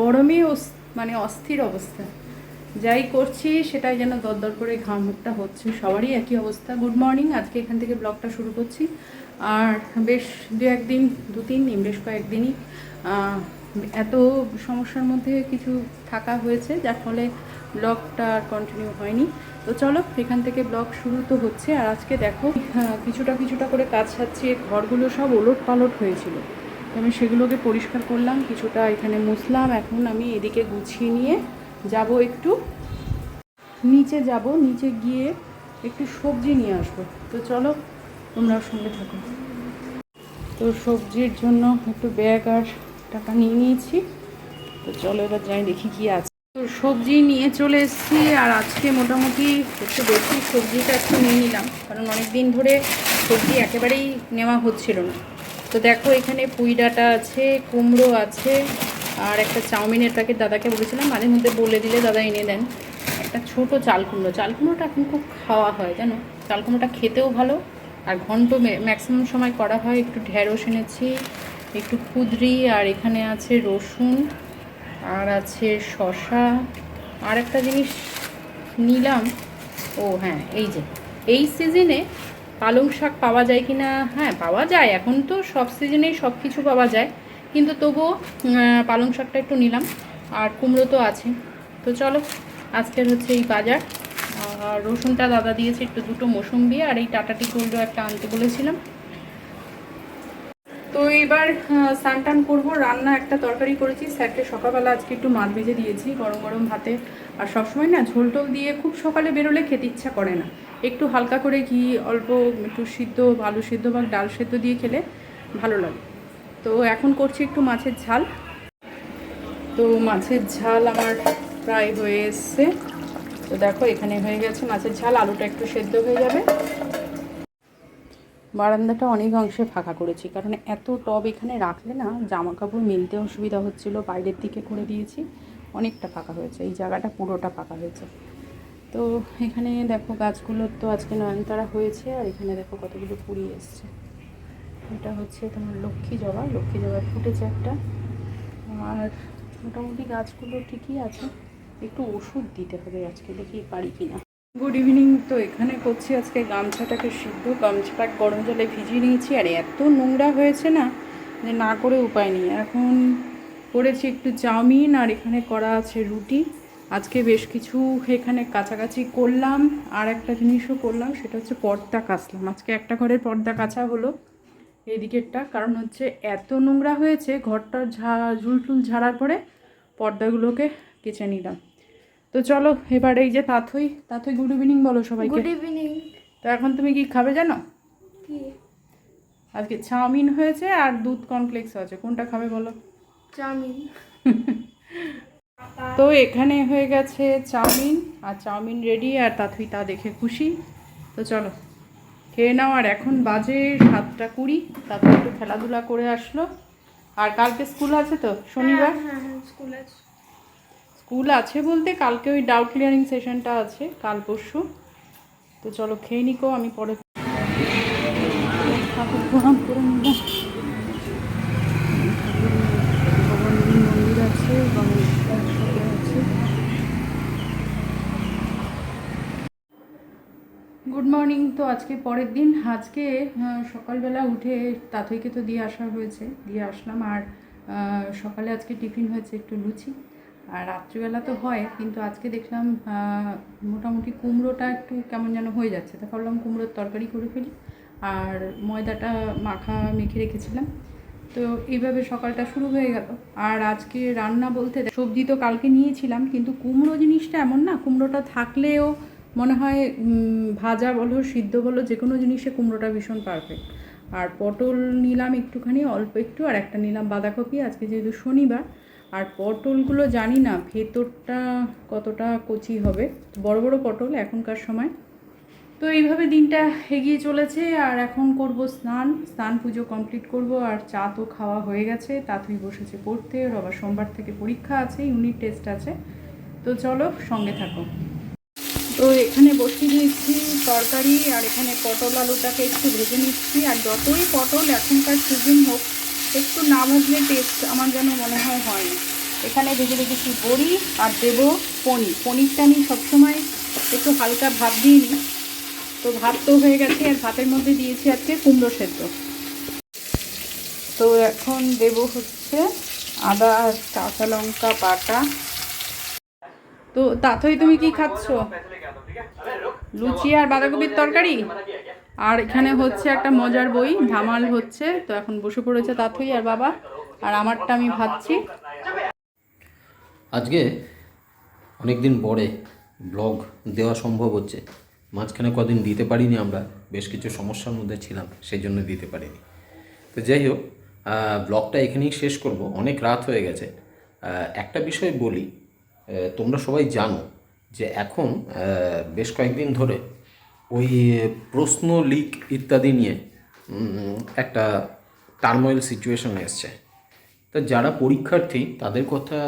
গরমে মানে অস্থির অবস্থা। যাই করছি সেটাই যেন দরদর করে ঘামটা হচ্ছে। সবারই একই অবস্থা। গুড মর্নিং আজকে এখান থেকে ব্লগটা শুরু করছি। আর বেশ দু একদিন, দু তিন দিন, বেশ কয়েকদিনই এত সমস্যার মধ্যে কিছু থাকা হয়েছে, যার ফলে ব্লগটা আর কন্টিনিউ হয়নি। তো চলো, এখান থেকে ব্লগ শুরু তো হচ্ছে। আর আজকে দেখো কিছুটা কিছুটা করে কাজ ছাড়ছি ঘরগুলো সব ওলট পালট হয়েছিল। আমি সেগুলোকে পরিষ্কার করলাম, কিছুটা এখানে মুছলাম। এখন আমি এদিকে গুছিয়ে নিয়ে যাব একটু। নিচে যাব, নিচে গিয়ে একটু সবজি নিয়ে আসব। তো চলো তোমরা সঙ্গে থাকো। তো সবজির জন্য একটু ব্যাগ আর টাকা নিয়ে নিয়েছি। তো চলো এবার যাই, দেখি কি আছে। তো সবজি নিয়ে চলে এসেছি আর আজকে মোটামুটি একটু বেশি সবজিটা একটু নিয়ে নিলাম। কারণ অনেক দিন ধরে সবজি একেবারেই নেওয়া হচ্ছিল না। তো দেখো এখানে পুঁই ডাটা আছে, কুমড়ো আছে, আর একটা চাউমিনের প্যাকেট দাদাকে বলেছিলাম, মাঝে মধ্যে বলে দিলে দাদা এনে দেন। একটা ছোট চাল কুমড়ো চাল কুমড়োটা এখন খুব খাওয়া হয়, জানো? চাল কুমড়োটা খেতেও ভালো, আর ঘন্ট ম্যাক্সিমাম সময় করা হয় একটু ঢেঁড়স এনেছি, একটু কুদরি, আর এখানে আছে রসুন, আর আছে শশা আর একটা জিনিস নিলাম। ও হ্যাঁ এই যে। এই সিজনে পালং শাক পাওয়া যায় কি না হ্যাঁ পাওয়া যায়। এখন তো সব সিজনেই সব কিছু পাওয়া যায়। কিন্তু তবুও পালং শাকটা একটু নিলাম। আর কুমড়ো তো আছে। তো চলো, আজকের হচ্ছে এই বাজার। আর রসুনটা দাদা দিয়েছে একটু দুটো মৌসুম্বি আর এই টাটাটি কুমড়ো একটা আনতে বলেছিলাম। এবার স্নান টান করব, রান্না একটা তরকারি করেছি। স্যারকে সকালবেলা আজকে একটু মাছ ভেজে দিয়েছি, গরম গরম ভাতে। আর সবসময় না, ঝোল টোল দিয়ে খুব সকালে বেরোলে খেতে ইচ্ছা করে না। একটু হালকা করে ঘি, অল্প একটু সিদ্ধ, আলু সিদ্ধ বা ডাল সেদ্ধ দিয়ে খেলে ভালো লাগে। তো এখন করছি একটু মাছের ঝাল। তো মাছের ঝাল আমার প্রায় হয়ে এসছে। তো দেখো, এখানে হয়ে গেছে মাছের ঝাল, আলুটা একটু সেদ্ধ হয়ে যাবে। বারান্দাটা অনেক অংশে ফাঁকা করেছি। কারণ এত টব এখানে রাখলে না জামা কাপড় মেলতে অসুবিধা হচ্ছিল, বাইরের দিকে করে দিয়েছি, অনেকটা ফাঁকা হয়েছে। এই জায়গাটা পুরোটা ফাঁকা হয়েছে। তো এখানে দেখো গাছগুলোর তো আজকে নয়নতারা হয়েছে, আর এখানে দেখো কতগুলো কুড়ি এসছে। এটা হচ্ছে তোমার লক্ষ্মী জবা। লক্ষ্মী জবা ফুটেছে একটা। আর মোটামুটি গাছগুলো ঠিকই আছে। একটু ওষুধ দিতে হবে আজকে, দেখি পারি কি না গুড ইভিনিং তো এখানে করছি আজকে গামছাটাকে সিদ্ধ। গামছাটা গরম জলে ভিজিয়ে নিয়েছি আর এত নোংরা হয়েছে না যে না করে উপায় নেই। এখন করেছি একটু চাউমিন আর এখানে করা আছে রুটি। আজকে বেশ কিছু এখানে কাছাকাছি করলাম। আর একটা জিনিসও করলাম, সেটা হচ্ছে পর্দা কাচলাম। আজকে একটা ঘরের পর্দা কাচা হলো এই দিকেরটা কারণ হচ্ছে এত নোংরা হয়েছে ঘরটা ঝা, ঝুলটুল ঝাড়ার পরে পর্দাগুলোকে কেচে নিলাম। তো চলো এবার এই যে তাথই তাথই গুড ইভিনিং বলো সবাইকে। গুড ইভিনিং তো এখন তুমি কি খাবে জানো? কি? আজকে চাউমিন হয়েছে আর দুধ কমপ্লেক্স আছে কোনটা খাবে বলো? চাউমিন। তো এখানে হয়ে গেছে চাউমিন আর চাউমিন রেডি আর তাথই তা দেখে খুশি। তো চলো খেয়ে নাও আর এখন বাজে সাতটা কুড়ি তারপর একটু খেলাধুলা করে আসলো। আর কালকে স্কুল আছে তো শনিবার? হ্যাঁ হ্যাঁ স্কুল আছে। স্কুল আছে বলতে, কালকে ওই ডাউট ক্লিয়ারিং সেশনটা আছে, কাল পরশু। তো চলো খেয়ে নিকো, আমি পরে মন্দির আছে গুড মর্নিং তো আজকে পরের দিন। আজকে সকালবেলা উঠে তাথইকে তো দিয়ে আসা হয়েছে, দিয়ে আসলাম। আর সকালে আজকে টিফিন হয়েছে একটু লুচি। আর রাত্রিবেলা তো হয়, কিন্তু আজকে দেখলাম মোটামুটি কুমড়োটা একটু কেমন যেন হয়ে যাচ্ছে। তা ভাবলাম কুমড়োর তরকারি করে ফেলি। আর ময়দাটা মাখা মেখে রেখেছিলাম। তো এইভাবে সকালটা শুরু হয়ে গেল। আর আজকে রান্না বলতে সবজি তো কালকে নিয়েছিলাম, কিন্তু কুমড়ো জিনিসটা এমন না, কুমড়োটা থাকলেও মনে হয় ভাজা বলো, সিদ্ধ বলো যে কোনো জিনিসে কুমড়োটা ভীষণ পারফেক্ট আর পটল নিলাম একটুখানি, অল্প একটু, আর একটা নিলাম বাঁধাকপি। আজকে যেহেতু শনিবার আর পটলগুলো জানি না, ভেতরটা কতটা কচি হবে। বড় বড় পটল এখনকার সময়। তো এইভাবে দিনটা এগিয়ে চলেছে আর এখন করব স্নান। স্নান পুজো কমপ্লিট করব আর চা তো খাওয়া হয়ে গেছে তাতুই বসেছে পড়তে। ওর আবার সোমবার থেকে পরীক্ষা আছে, ইউনিট টেস্ট আছে। তো চলো সঙ্গে থাকো। তো এখানে বসিয়ে দিয়েছি তরকারি আর এখানে পটল আলুটাকে একটু ভেজে নিচ্ছি। আর যতই পটল এখনকার সিজন হোক একটু না ভাজলে টেস্ট আমার যেন মনে হয় হয় না। এখানে ভেজে রেখেছি বড়ি আর দেবো পনির। পনিরটা আমি সবসময় একটু হালকা ভাত দিয়ে নিই। তো ভাত তো হয়ে গেছে আর ভাতের মধ্যে দিয়েছি আজকে কুমড়ো সেদ্ধ। তো এখন দেব হচ্ছে আদা আর কাঁচা লঙ্কা বাটা। তো তাথই তুমি কি খাচ্ছ? লুচি আর বাঁধাকপির তরকারি? আর এখানে হচ্ছে একটা মজার বই, ধামাল হচ্ছে, তো এখন বসে পড়েছে তাথই আর বাবা, আর আমারটা আমি ভাবছি। আজকে অনেকদিন পরে ব্লগ দেওয়া সম্ভব হচ্ছে। মাঝখানে কদিন দিতে পারিনি আমরা, বেশ কিছু সমস্যার মধ্যে ছিলাম সেই জন্য দিতে পারিনি। তো যাই হোক ব্লগটা এখানেই শেষ করব, অনেক রাত হয়ে গেছে। একটা বিষয় বলি তোমরা সবাই জানো যে এখন বেশ কয়েকদিন ধরে ওই প্রশ্ন, লিক ইত্যাদি নিয়ে একটা টার্মোয়েল সিচুয়েশন এসছে। তো যারা পরীক্ষার্থী, তাদের কথা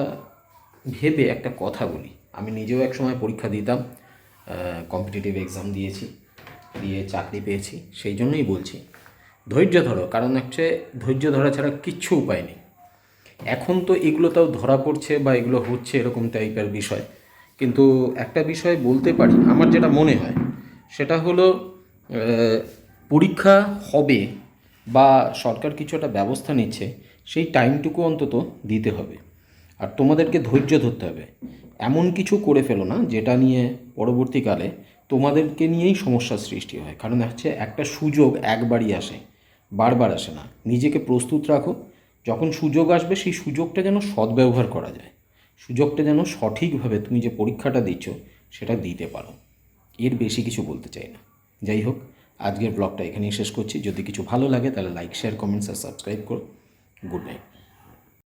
ভেবে একটা কথা বলি। আমি নিজেও এক সময় পরীক্ষা দিতাম কম্পিটিটিভ এক্সাম দিয়েছি, দিয়ে চাকরি পেয়েছি, সেই জন্যই বলছি। ধৈর্য ধরো, কারণ হচ্ছে ধৈর্য ধরা ছাড়া কিচ্ছু উপায় নেই। এখন তো এগুলো তাও ধরা পড়ছে বা এগুলো হচ্ছে এরকম টাইপের বিষয়। কিন্তু একটা বিষয় বলতে পারি, আমার যেটা মনে হয় সেটা হলো পরীক্ষা হবে বা সরকার কিছু একটা ব্যবস্থা নিচ্ছে, সেই টাইমটুকু অন্তত দিতে হবে। আর তোমাদেরকে ধৈর্য ধরতে হবে। এমন কিছু করে ফেলো না, যেটা নিয়ে পরবর্তীকালে তোমাদেরকে নিয়েই সমস্যার সৃষ্টি হয়। কারণ হচ্ছে একটা সুযোগ একবারই আসে, বারবার আসে না। নিজেকে প্রস্তুত রাখো, যখন সুযোগ আসবে সেই সুযোগটা যেন সদ্ব্যবহার করা যায়। সুযোগটা যেন সঠিকভাবে তুমি যে পরীক্ষাটা দিচ্ছ, সেটা দিতে পারো। এর বেশি কিছু বলতে চাই না। যাই হোক, আজকের ব্লগটা এখানেই শেষ করছি। যদি কিছু ভালো লাগে, তাহলে লাইক শেয়ার কমেন্টস আর সাবস্ক্রাইব করো। Good night